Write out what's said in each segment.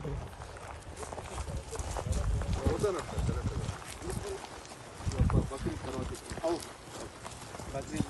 అదే, పెద్ద అయిపోయింది. బక్రీద్ తీసుకుపోయి అన్న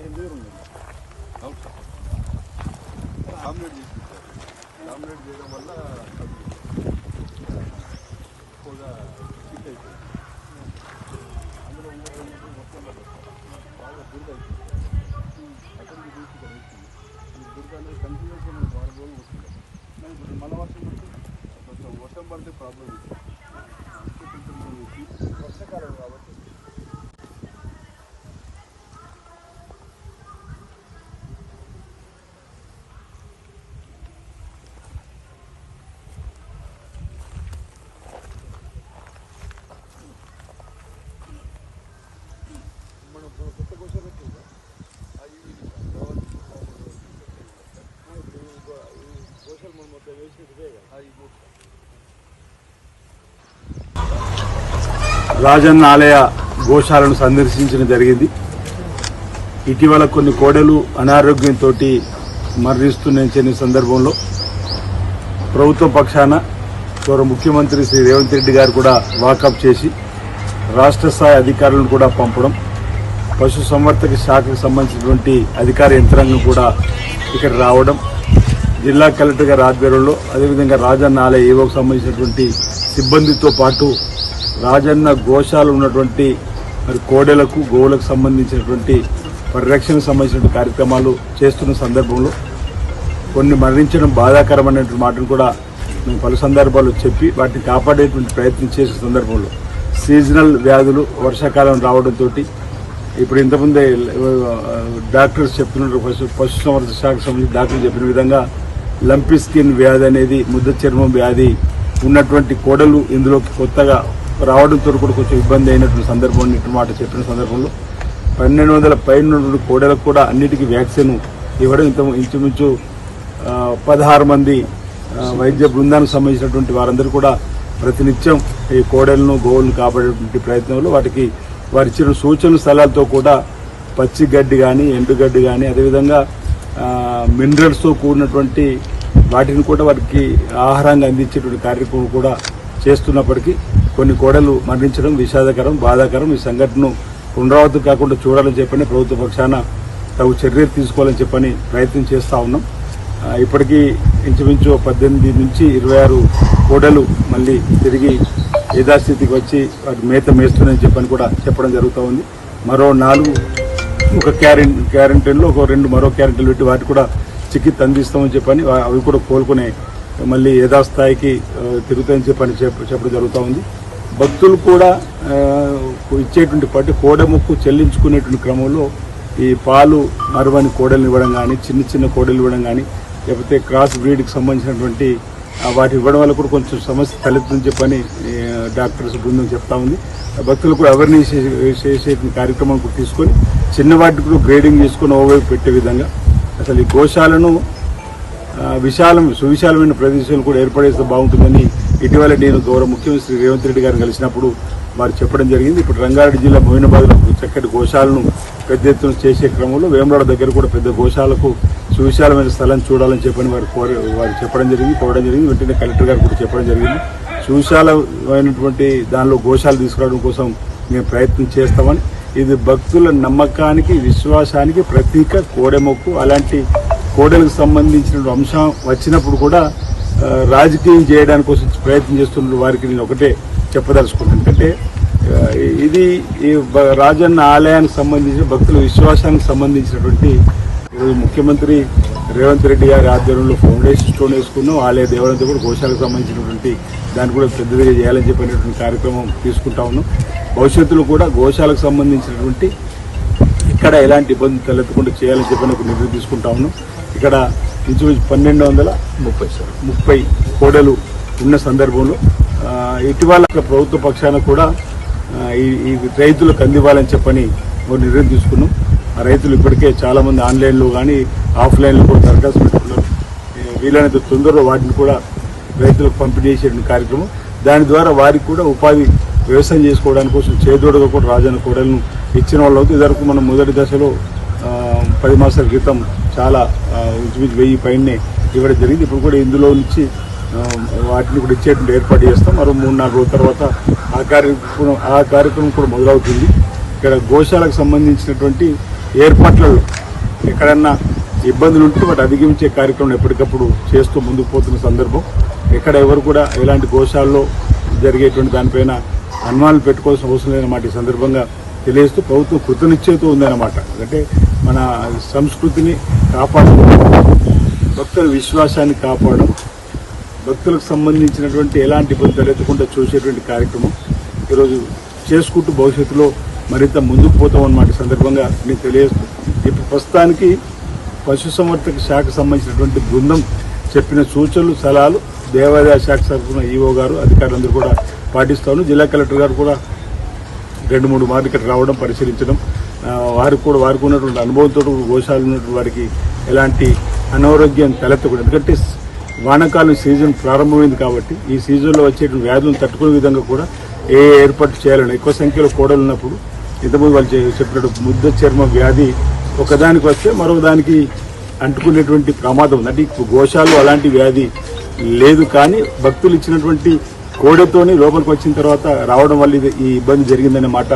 హెల్దీ ఉంది చేసుకుంటారు చేయడం వల్ల ఎక్కువగా ఫిట్ అయిపోయింది అందులో మొత్తం బాగా దుర్గ అయిపోయింది అక్కడికి తీసి ఇక్కడ వేసింది ఈ అనేది కంటిన్యూస్గా మనకి వారం రోజులు వస్తుంది వర్షం పడితే కొంచెం వర్షం పడితే ప్రాబ్లం ఉంటుంది అందుకే కొంచెం మనం తీసి- వర్షాకాలం కాబట్టి మనం ఇప్పుడు కొత్త క్వశ్చన్ వచ్చిందా అది ఇది కావాలి. ఇప్పుడు ఇంకో- ఈ క్వశ్చన్ మనం మొత్తం వేసినది ఇదే కదా అది మూడు రాజన్న ఆలయ గోశాలను సందర్శించడం జరిగింది. ఇటీవల కొన్ని కోడలు అనారోగ్యంతో మరణిస్తున్న సందర్భంలో ప్రభుత్వ పక్షాన గౌరవ ముఖ్యమంత్రి శ్రీ రేవంత్ రెడ్డి గారు కూడా వాకప్ చేసి రాష్ట్ర స్థాయి అధికారులను కూడా పంపడం పశు సంవర్ధక శాఖకు సంబంధించినటువంటి అధికార యంత్రాంగం కూడా ఇక్కడ రావడం జిల్లా కలెక్టర్ గారి ఆధ్వర్యంలో అదేవిధంగా రాజన్న ఆలయ ఏవోకు సంబంధించినటువంటి సిబ్బందితో పాటు రాజన్న గోశాలు ఉన్నటువంటి మరి కోడెలకు గోవులకు సంబంధించినటువంటి పరిరక్షణకు సంబంధించిన కార్యక్రమాలు చేస్తున్న సందర్భంలో కొన్ని మరణించడం బాధాకరమైనటువంటి మాటను కూడా మేము పలు సందర్భాలు చెప్పి వాటిని కాపాడేటువంటి ప్రయత్నం చేసిన సందర్భంలో సీజనల్ వ్యాధులు వర్షాకాలం రావడంతో ఇప్పుడు ఇంతకుముందే డాక్టర్స్ చెప్తున్నారు పశు పశు సంవర్ధక శాఖకు సంబంధించి డాక్టర్లు చెప్పిన విధంగా లంపి స్కిన్ వ్యాధి అనేది ముద్ద చర్మం వ్యాధి ఉన్నటువంటి కోడలు ఇందులోకి కొత్తగా రావడంతో కూడా కొంచెం ఇబ్బంది అయినటువంటి సందర్భం ఇటు మాట చెప్పిన సందర్భంలో పన్నెండు వందల పైన కోడలకు కూడా అన్నిటికీ వ్యాక్సిన్ ఇవ్వడం. ఇంత ఇంచుమించు పదహారు మంది వైద్య బృందానికి సంబంధించినటువంటి వారందరూ కూడా ప్రతినిత్యం ఈ కోడలను గోవులను కాపాడేటువంటి ప్రయత్నంలో వాటికి వారి ఇచ్చిన సూచన స్థలాలతో కూడా పచ్చి గడ్డి కానీ ఎండుగడ్డి కానీ అదేవిధంగా మినరల్స్తో కూడినటువంటి వాటిని కూడా వారికి ఆహారంగా అందించేటువంటి కార్యక్రమం కూడా చేస్తున్నప్పటికీ కొన్ని కోడలు మరణించడం విషాదకరం బాధాకరం. ఈ సంఘటనను పునరావృతం కాకుండా చూడాలని చెప్పని ప్రభుత్వ పక్షాన తగు చర్యలు తీసుకోవాలని చెప్పని ప్రయత్నం చేస్తూ ఉన్నాం. ఇప్పటికీ ఇంచుమించు పద్దెనిమిది నుంచి ఇరవై ఆరు కోడలు మళ్ళీ తిరిగి యథాస్థితికి వచ్చి వాటి మేత మేస్తున్నాయని చెప్పని కూడా చెప్పడం జరుగుతూ ఉంది. మరో నాలుగు ఒక క్యారెంట్ క్యారెంటైన్లో ఒక రెండు మరో క్యారెంటైన్లు పెట్టి వాటి కూడా చికిత్స అందిస్తామని చెప్పని అవి కూడా కోలుకునే మళ్ళీ యథాస్థాయికి ఆ, తిరుగుతాయని చెప్పని చెప్ప- చెప్పడం జరుగుతూ ఉంది. భక్తులు కూడా ఇచ్చేటువంటి పట్టి కోడముక్కు చెల్లించుకునేటువంటి క్రమంలో ఈ పాలు మరవని కోడలు ఇవ్వడం కానీ చిన్న చిన్న కోడలు ఇవ్వడం కానీ లేకపోతే క్రాస్ బ్రీడ్కి సంబంధించినటువంటి వాటి ఇవ్వడం వల్ల కూడా కొంచెం సమస్య తలెత్తుందని చెప్పని డాక్టర్స్ బృందం చెప్తా ఉంది. భక్తులు కూడా అవేర్నెస్ చేసే కార్యక్రమం కూడా తీసుకొని చిన్న వాటికి కూడా గ్రేడింగ్ చేసుకొని ఓవైపు పెట్టే విధంగా అసలు ఈ గోశాలను విశాలం సువిశాలమైన ప్రదేశాలు కూడా ఏర్పడేస్తే బాగుంటుందని ఇటీవల నేను గౌరవ ముఖ్యమంత్రి రేవంత్ రెడ్డి గారిని కలిసినప్పుడు వారు చెప్పడం జరిగింది. ఇప్పుడు రంగారెడ్డి జిల్లా మోయినాబాద్లో చక్కటి గోశాలను పెద్ద ఎత్తున చేసే క్రమంలో వేమరాడ దగ్గర కూడా పెద్ద గోశాలకు సువిశాలమైన స్థలం చూడాలని చెప్పని వారు కోరి వారు చెప్పడం జరిగింది కోరడం జరిగింది. వెంటనే కలెక్టర్ గారు కూడా చెప్పడం జరిగింది. సువిశాలమైనటువంటి దానిలో గోశాలు తీసుకురావడం కోసం మేము ప్రయత్నం చేస్తామని. ఇది భక్తుల నమ్మకానికి విశ్వాసానికి ప్రతీక కోడెమొక్కు అలాంటి కోడలకు సంబంధించిన అంశం వచ్చినప్పుడు కూడా రాజకీయం చేయడానికి కోసం ప్రయత్నం చేస్తున్న వారికి నేను ఒకటే చెప్పదలుచుకున్నాను ఎందుకంటే ఇది ఈ రాజన్న ఆలయానికి సంబంధించిన భక్తుల విశ్వాసానికి సంబంధించినటువంటి ఈరోజు ముఖ్యమంత్రి రేవంత్ రెడ్డి గారి ఆధ్వర్యంలో ఫౌండేషన్ స్టోన్ వేసుకున్నాం. ఆలయ దేవాలయంతో కూడా గోశాలకు సంబంధించినటువంటి దాన్ని కూడా పెద్దదిగా చేయాలని చెప్పినటువంటి కార్యక్రమం తీసుకుంటా ఉన్నాం. భవిష్యత్తులో కూడా గోశాలకు సంబంధించినటువంటి ఇక్కడ ఎలాంటి ఇబ్బంది తలెత్తకుండా చేయాలని చెప్పిన ఒక నిర్ణయం తీసుకుంటా ఉన్నాం. ఇక్కడ ఇంచుమించు పన్నెండు వందల ముప్పై సార్. ముప్పై కోడలు ఉన్న సందర్భంలో ఇటీవల ప్రభుత్వ పక్షాన కూడా ఈ రైతులకు అందివ్వాలని చెప్పని ఒక నిర్ణయం తీసుకున్నాం. ఆ రైతులు ఇప్పటికే చాలా మంది ఆన్లైన్లో కానీ ఆఫ్లైన్లో కూడా దరఖాస్తు పెట్టుకున్నారు. వీలైనంత తొందరలో వాటిని కూడా రైతులకు పంపిణీ చేసే కార్యక్రమం. దాని ద్వారా వారికి కూడా ఉపాధి వ్యవసాయం చేసుకోవడానికి కోసం చేదోడుగా కూడా రాజన్న కోడలను ఇచ్చిన వాళ్ళు. అవుతుంది ఇదివరకు మనం మొదటి దశలో పది మాసాల క్రితం చాలా ఇంచుమించు వెయ్యి పైనే ఇవ్వడం జరిగింది. ఇప్పుడు కూడా ఇందులో నుంచి వాటిని కూడా ఇచ్చేటువంటి ఏర్పాటు చేస్తాం. మరో మూడు నాలుగు రోజుల తర్వాత ఆ కార్యక్రమం ఆ కార్యక్రమం కూడా మొదలవుతుంది. ఇక్కడ గోశాలకు సంబంధించినటువంటి ఏర్పాట్లలో ఎక్కడన్నా ఇబ్బందులు ఉంటే వాటి అధిగమించే కార్యక్రమం ఎప్పటికప్పుడు చేస్తూ ముందుకు పోతున్న సందర్భం. ఎక్కడ ఎవరు కూడా ఎలాంటి గోశాలలో జరిగేటువంటి దానిపైన అనుమానాలు పెట్టుకోవాల్సిన అవసరం లేదన్నమాట ఈ సందర్భంగా తెలియజేస్తూ ప్రభుత్వం కృతనిశ్చయతో ఉందన్నమాట. అంటే మన సంస్కృతిని కాపాడుకోవడం భక్తుల విశ్వాసాన్ని కాపాడడం భక్తులకు సంబంధించినటువంటి ఎలాంటి ఇబ్బంది తలెత్తకుండా చూసేటువంటి కార్యక్రమం ఈరోజు చేసుకుంటూ భవిష్యత్తులో మరింత ముందుకు పోతాం అన్నమాట సందర్భంగా నేను తెలియజేస్తూ. ఇప్పుడు ప్రస్తుతానికి పశుసంవర్ధక శాఖకు సంబంధించినటువంటి బృందం చెప్పిన సూచనలు సలహాలు దేవాదాయ శాఖ తరఫున ఈఓ గారు అధికారులందరూ కూడా పాటిస్తాను. జిల్లా కలెక్టర్ గారు కూడా రెండు మూడు మార్లు ఇక్కడ రావడం పరిశీలించడం. వారికి కూడా వారికి ఉన్నటువంటి అనుభవంతో గోశాలు ఉన్నటువంటి వారికి ఎలాంటి అనారోగ్యం తలెత్తకూడదు. ఎందుకంటే వానకాలం సీజన్ ప్రారంభమైంది కాబట్టి ఈ సీజన్లో వచ్చేటువంటి వ్యాధులను తట్టుకునే విధంగా కూడా ఏ ఏర్పాటు చేయాలని ఎక్కువ సంఖ్యలో కోడలు ఉన్నప్పుడు ఇంతకుముందు వాళ్ళు చెప్పినట్టు ముద్ద చర్మ వ్యాధి ఒకదానికి వస్తే మరొక దానికి అంటుకునేటువంటి ప్రమాదం ఉంది. అంటే గోశాలు అలాంటి వ్యాధి లేదు కానీ భక్తులు ఇచ్చినటువంటి కోడెతోని లోపలికి వచ్చిన తర్వాత రావడం వల్ల ఇది ఈ ఇబ్బంది జరిగిందనే మాట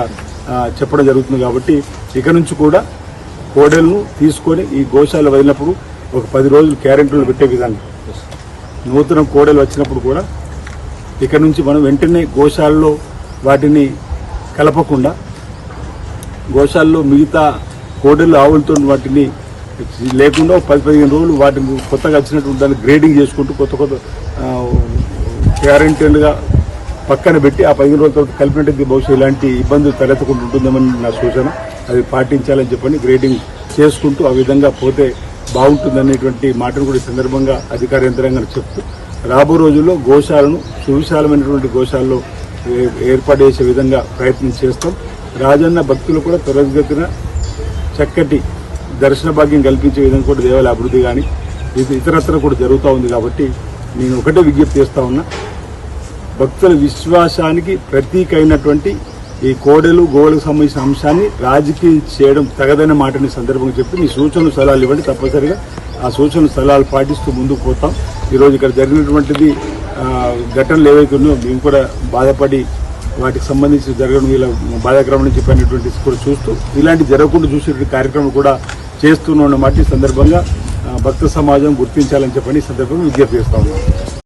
చెప్పడం జరుగుతుంది కాబట్టి ఇక నుంచి కూడా కోడెలను తీసుకొని ఈ గోశాల వదిలినప్పుడు ఒక పది రోజులు క్యారెంటీలు పెట్టే విధంగా నూతన కోడలు వచ్చినప్పుడు కూడా ఇక నుంచి మనం వెంటనే గోశాలలో వాటిని కలపకుండా గోశాలలో మిగతా కోడలు ఆవులతో వాటిని లేకుండా ఒక పది పదిహేను రోజులు వాటిని కొత్తగా వచ్చినటువంటి దాన్ని గ్రేడింగ్ చేసుకుంటూ కొత్త కొత్త క్యారెంటీన్గా పక్కన పెట్టి ఆ పదిహేను రోజుల తర్వాత కలిపినట్టు బహుశా ఇలాంటి ఇబ్బందులు తలెత్తకుండా ఉంటుందని నా సూచన. అది పాటించాలని చెప్పని గ్రేడింగ్ చేసుకుంటూ ఆ విధంగా పోతే బాగుంటుందనేటువంటి మాటను కూడా సందర్భంగా అధికార యంత్రాంగం చెప్తూ రాబో రోజుల్లో గోశాలను సువిశాలమైనటువంటి గోశాలలో ఏ- ఏర్పాటు చేసే విధంగా ప్రయత్నం చేస్తాం. రాజన్న భక్తులు కూడా త్వరగతిన చక్కటి దర్శన భాగ్యం కల్పించే విధంగా కూడా దేవాలయ అభివృద్ధి కానీ ఇది ఇతరత్ర కూడా జరుగుతూ ఉంది కాబట్టి నేను ఒకటే విజ్ఞప్తి చేస్తా ఉన్నా. భక్తుల విశ్వాసానికి ప్రతీక అయినటువంటి ఈ కోడెలు గోవులకు సంబంధించిన అంశాన్ని రాజకీయం చేయడం తగదనే మాటని సందర్భంగా చెప్పి మీ సూచనలు సలహాలు ఇవ్వండి. తప్పనిసరిగా ఆ సూచనలు సలహాలు పాటిస్తూ ముందుకు పోతాం. ఈరోజు ఇక్కడ జరిగినటువంటిది ఘటనలు ఏవైతే ఉన్నాయో మేము కూడా బాధపడి వాటికి సంబంధించి జరగడం ఇలా బాధాక్రమం నుంచి చెప్పినటువంటి కూడా చూస్తూ ఇలాంటి జరగకుండా చూసేటువంటి కార్యక్రమం కూడా చేస్తున్నాం అన్నమాట ఈ సందర్భంగా భక్త సమాజం గుర్తించాలని చెప్పని ఈ సందర్భంగా విజ్ఞప్తి చేస్తా ఉన్నాం.